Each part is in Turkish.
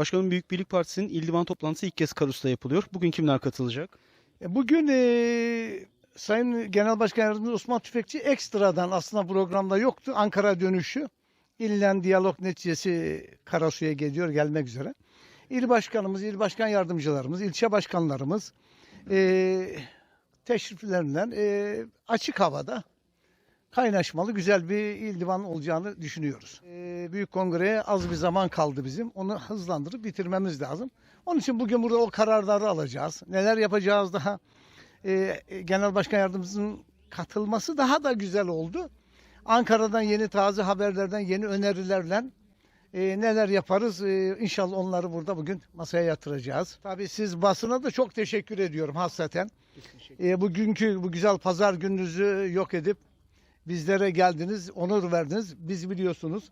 Başkanım Büyük Birlik Partisi'nin İl Divan toplantısı ilk kez Karus'ta yapılıyor. Bugün kimler katılacak? E, Bugün e, Sayın Genel Başkan Yardımcısı Osman Tüfekçi ekstradan aslında programda yoktu. Ankara dönüşü İllen diyalog neticesi Karasu'ya geliyor gelmek üzere. İl başkanımız, il başkan yardımcılarımız, ilçe başkanlarımız e, teşriflerinden e, açık havada kaynaşmalı güzel bir il divan olacağını düşünüyoruz. E, büyük kongreye az bir zaman kaldı bizim. Onu hızlandırıp bitirmemiz lazım. Onun için bugün burada o kararları alacağız. Neler yapacağız daha e, e, Genel Başkan Yardımcımızın katılması daha da güzel oldu. Ankara'dan yeni taze haberlerden, yeni önerilerle e, neler yaparız e, inşallah onları burada bugün masaya yatıracağız. Tabii siz basına da çok teşekkür ediyorum hasreten. E, bugünkü bu güzel pazar gününüzü yok edip bizlere geldiniz, onur verdiniz. Biz biliyorsunuz.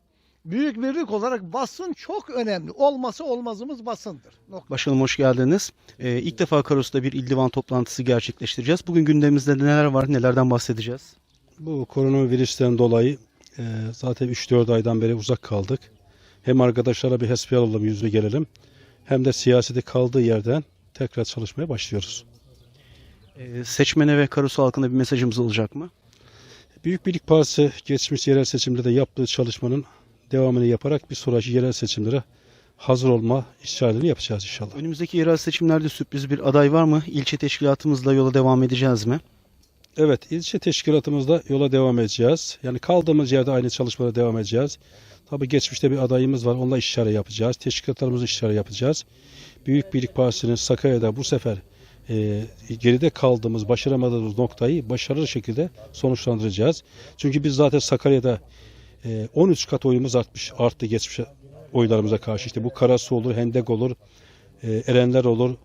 Büyük birlik olarak basın çok önemli. Olması olmazımız basındır. Nokta. Başkanım hoş geldiniz. Ee, ilk defa Karus'ta bir İl Divan toplantısı gerçekleştireceğiz. Bugün gündemimizde neler var, nelerden bahsedeceğiz? Bu koronavirüsten dolayı e, zaten 3-4 aydan beri uzak kaldık. Hem arkadaşlara bir hasbihal olalım, yüzüne gelelim. Hem de siyaseti kaldığı yerden tekrar çalışmaya başlıyoruz. Ee, seçmene ve Karus halkına bir mesajımız olacak mı? Büyük Birlik Partisi geçmiş yerel seçimde de yaptığı çalışmanın devamını yaparak bir sonraki yerel seçimlere hazır olma işaretini yapacağız inşallah. Önümüzdeki yerel seçimlerde sürpriz bir aday var mı? İlçe teşkilatımızla yola devam edeceğiz mi? Evet, ilçe teşkilatımızda yola devam edeceğiz. Yani kaldığımız yerde aynı çalışmalara devam edeceğiz. Tabii geçmişte bir adayımız var, onunla işare yapacağız. Teşkilatlarımızı işare yapacağız. Büyük Birlik Partisi'nin Sakarya'da bu sefer e, geride kaldığımız, başaramadığımız noktayı başarılı şekilde sonuçlandıracağız. Çünkü biz zaten Sakarya'da e, 13 kat oyumuz artmış, arttı geçmiş oylarımıza karşı. İşte bu Karasu olur, Hendek olur, e, Erenler olur,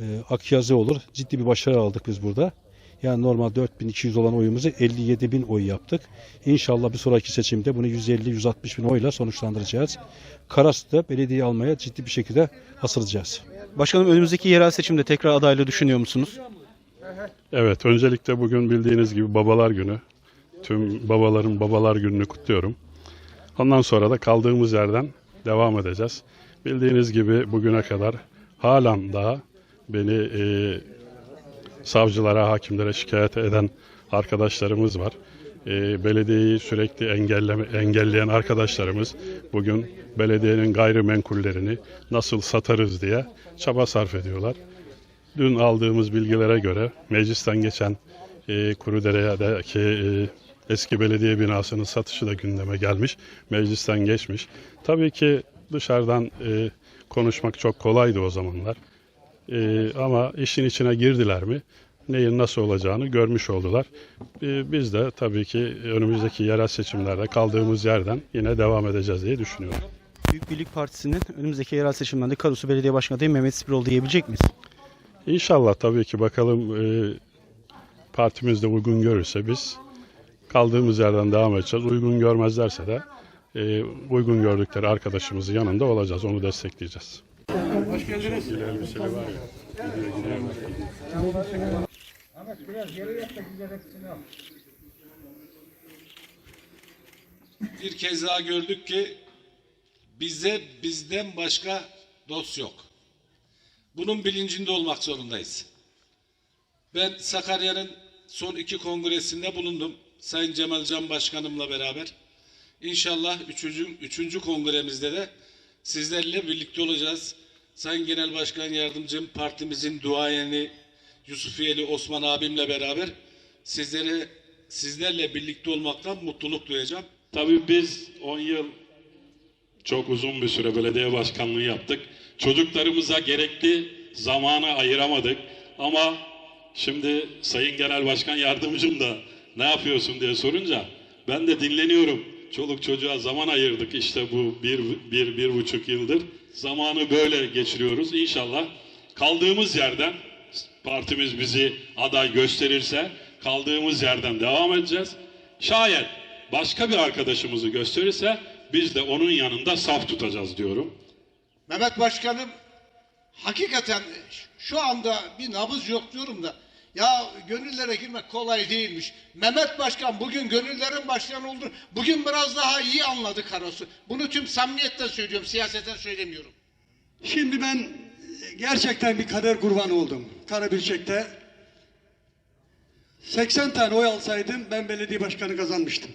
e, Akyazı olur. Ciddi bir başarı aldık biz burada. Yani normal 4200 olan oyumuzu 57 bin oy yaptık. İnşallah bir sonraki seçimde bunu 150-160 bin oyla sonuçlandıracağız. Karas'ta belediye almaya ciddi bir şekilde asılacağız. Başkanım önümüzdeki yerel seçimde tekrar adaylığı düşünüyor musunuz? Evet, öncelikle bugün bildiğiniz gibi Babalar Günü. Tüm babaların Babalar Günü'nü kutluyorum. Ondan sonra da kaldığımız yerden devam edeceğiz. Bildiğiniz gibi bugüne kadar halen daha beni e, savcılara, hakimlere şikayet eden arkadaşlarımız var. E, belediyeyi sürekli engelleme, engelleyen arkadaşlarımız bugün belediyenin gayrimenkullerini nasıl satarız diye çaba sarf ediyorlar. Dün aldığımız bilgilere göre meclisten geçen e, Kurudere'deki e, eski belediye binasının satışı da gündeme gelmiş. Meclisten geçmiş. Tabii ki dışarıdan e, konuşmak çok kolaydı o zamanlar. E, ama işin içine girdiler mi neyin nasıl olacağını görmüş oldular. E, biz de tabii ki önümüzdeki yerel seçimlerde kaldığımız yerden yine devam edeceğiz diye düşünüyorum. Büyük Birlik Partisi'nin önümüzdeki yerel seçimlerde Karus'u Belediye Başkanı adayı Mehmet Spiroğlu diyebilecek miyiz? İnşallah tabii ki bakalım e, partimiz de uygun görürse biz kaldığımız yerden devam edeceğiz. Uygun görmezlerse de e, uygun gördükleri arkadaşımızın yanında olacağız. Onu destekleyeceğiz. Bir kez daha gördük ki bize bizden başka dost yok. Bunun bilincinde olmak zorundayız. Ben Sakarya'nın son iki kongresinde bulundum. Sayın Cemal Can Başkanımla beraber. İnşallah üçüncü, üçüncü kongremizde de sizlerle birlikte olacağız. Sayın Genel Başkan Yardımcım, partimizin duayeni Yusufiyeli Osman abimle beraber sizlere sizlerle birlikte olmaktan mutluluk duyacağım. Tabii biz 10 yıl çok uzun bir süre belediye başkanlığı yaptık. Çocuklarımıza gerekli zamanı ayıramadık. Ama şimdi Sayın Genel Başkan Yardımcım da ne yapıyorsun diye sorunca ben de dinleniyorum. Çoluk çocuğa zaman ayırdık işte bu bir, bir, bir buçuk yıldır. Zamanı böyle geçiriyoruz. İnşallah kaldığımız yerden partimiz bizi aday gösterirse kaldığımız yerden devam edeceğiz. Şayet başka bir arkadaşımızı gösterirse biz de onun yanında saf tutacağız diyorum. Mehmet Başkanım hakikaten şu anda bir nabız yok diyorum da ya gönüllere girmek kolay değilmiş. Mehmet Başkan bugün gönüllerin başkanı oldu. Bugün biraz daha iyi anladı Karos'u. Bunu tüm samimiyetle söylüyorum, siyaseten söylemiyorum. Şimdi ben gerçekten bir kader kurbanı oldum. Karabükçek'te 80 tane oy alsaydım ben belediye başkanı kazanmıştım.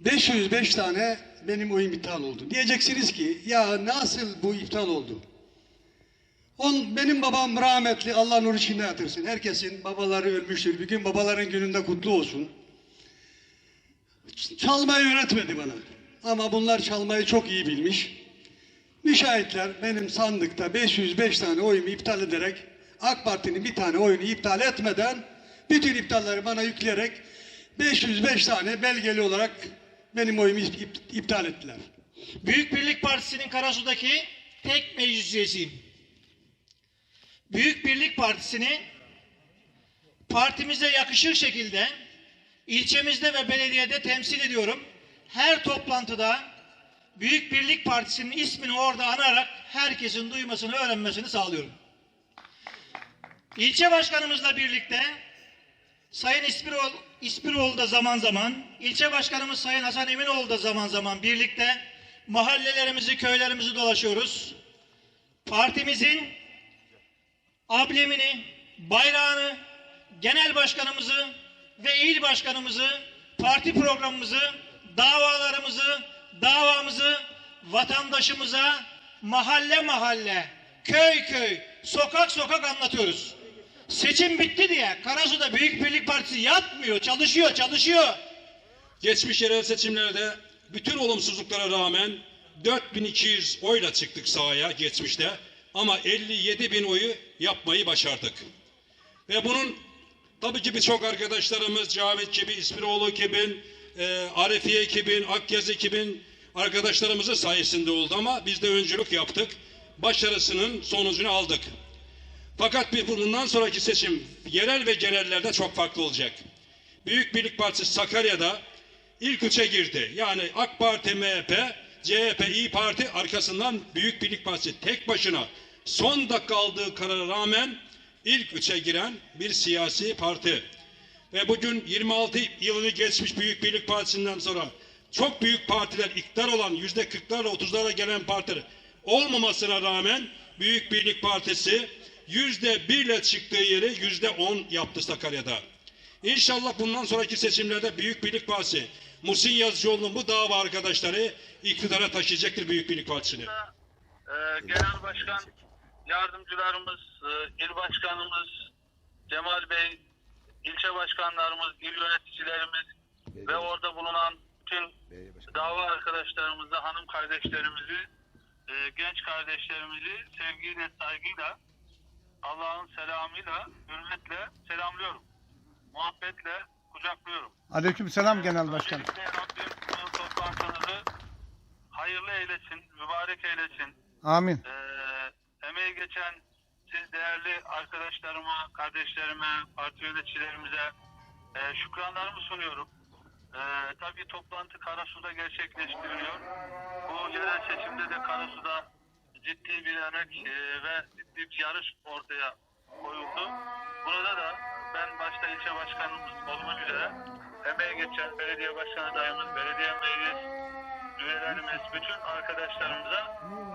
505 tane benim oyum iptal oldu. Diyeceksiniz ki ya nasıl bu iptal oldu? On, benim babam rahmetli Allah nur içinde yatırsın. Herkesin babaları ölmüştür. Bir gün babaların gününde kutlu olsun. Çalmayı öğretmedi bana. Ama bunlar çalmayı çok iyi bilmiş. Müşahitler benim sandıkta 505 tane oyumu iptal ederek AK Parti'nin bir tane oyunu iptal etmeden bütün iptalleri bana yükleyerek 505 tane belgeli olarak benim oyumu ip- ip- iptal ettiler. Büyük Birlik Partisi'nin Karasu'daki tek meclis üyesiyim. Büyük Birlik Partisi'ni partimize yakışır şekilde ilçemizde ve belediyede temsil ediyorum. Her toplantıda Büyük Birlik Partisi'nin ismini orada anarak herkesin duymasını, öğrenmesini sağlıyorum. İlçe başkanımızla birlikte Sayın İspiroğlu, İspiroğlu da zaman zaman, ilçe başkanımız Sayın Hasan Eminoğlu da zaman zaman birlikte mahallelerimizi, köylerimizi dolaşıyoruz. Partimizin amblemini, bayrağını, genel başkanımızı ve il başkanımızı, parti programımızı, davalarımızı, davamızı vatandaşımıza mahalle mahalle, köy köy, sokak sokak anlatıyoruz. Seçim bitti diye Karasu'da Büyük Birlik Partisi yatmıyor, çalışıyor, çalışıyor. Geçmiş yerel seçimlerde bütün olumsuzluklara rağmen 4200 oyla çıktık sahaya geçmişte ama 57 bin oyu yapmayı başardık. Ve bunun tabii ki birçok arkadaşlarımız Cavit gibi, İsmiroğlu gibi, e, Arifiye ekibin, Akgez ekibin arkadaşlarımızın sayesinde oldu ama biz de öncülük yaptık. Başarısının sonucunu aldık. Fakat bir bundan sonraki seçim yerel ve genellerde çok farklı olacak. Büyük Birlik Partisi Sakarya'da ilk üçe girdi. Yani AK Parti, MHP, CHP, İyi Parti arkasından Büyük Birlik Partisi tek başına son dakika aldığı karara rağmen ilk üçe giren bir siyasi parti. Ve bugün 26 yılını geçmiş Büyük Birlik Partisi'nden sonra çok büyük partiler iktidar olan yüzde 40'larla 30'lara gelen partiler olmamasına rağmen Büyük Birlik Partisi yüzde birle çıktığı yeri yüzde on yaptı Sakarya'da. İnşallah bundan sonraki seçimlerde Büyük Birlik Partisi, Muhsin Yazıcıoğlu'nun bu dava arkadaşları iktidara taşıyacaktır Büyük Birlik Partisi'ni. Ee, Genel Başkan yardımcılarımız, e, il başkanımız Cemal Bey, ilçe başkanlarımız, il yöneticilerimiz ve orada bulunan bütün dava arkadaşlarımızı, hanım kardeşlerimizi, e, genç kardeşlerimizi sevgiyle, saygıyla, Allah'ın selamıyla, hürmetle selamlıyorum. Muhabbetle kucaklıyorum. Aleykümselam Genel Başkanım. Rabbim bu toplantınızı hayırlı eylesin, mübarek eylesin. Amin. Ee, emeği geçen siz değerli arkadaşlarıma, kardeşlerime, parti yöneticilerimize e, şükranlarımı sunuyorum. Ee, tabii toplantı Karasu'da gerçekleştiriliyor. Bu yerel seçimde de Karasu'da ciddi bir emek e, ve ciddi bir yarış ortaya koyuldu. Burada da ben başta ilçe başkanımız olmak üzere emeği geçen belediye başkan adayımız, belediye meclis üyelerimiz, bütün arkadaşlarımıza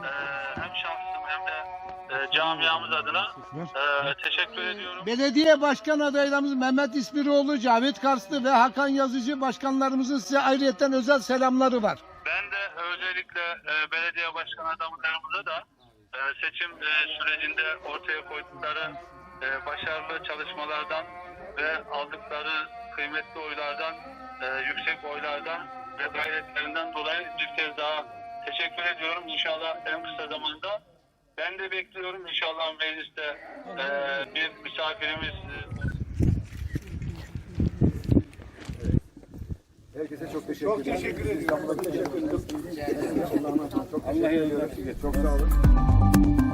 e, hem şahsım hem de e, camiamız adına e, teşekkür ediyorum. Belediye başkan adaylarımız Mehmet İspiroğlu, Cavit Karslı ve Hakan Yazıcı başkanlarımızın size ayrıyeten özel selamları var. Ben de özellikle e, belediye başkan adamlarımıza da e, seçim e, sürecinde ortaya koydukları e, başarılı çalışmalardan ve aldıkları kıymetli oylardan, e, yüksek oylardan ve gayretlerinden dolayı bir kez daha teşekkür ediyorum. İnşallah en kısa zamanda ben de bekliyorum. İnşallah mecliste e, bir misafirimiz e, Herkese çok teşekkür ederim. Çok teşekkür ederim. İstanbul'a teşekkür ederim. Allah razı olsun. Çok sağ olun.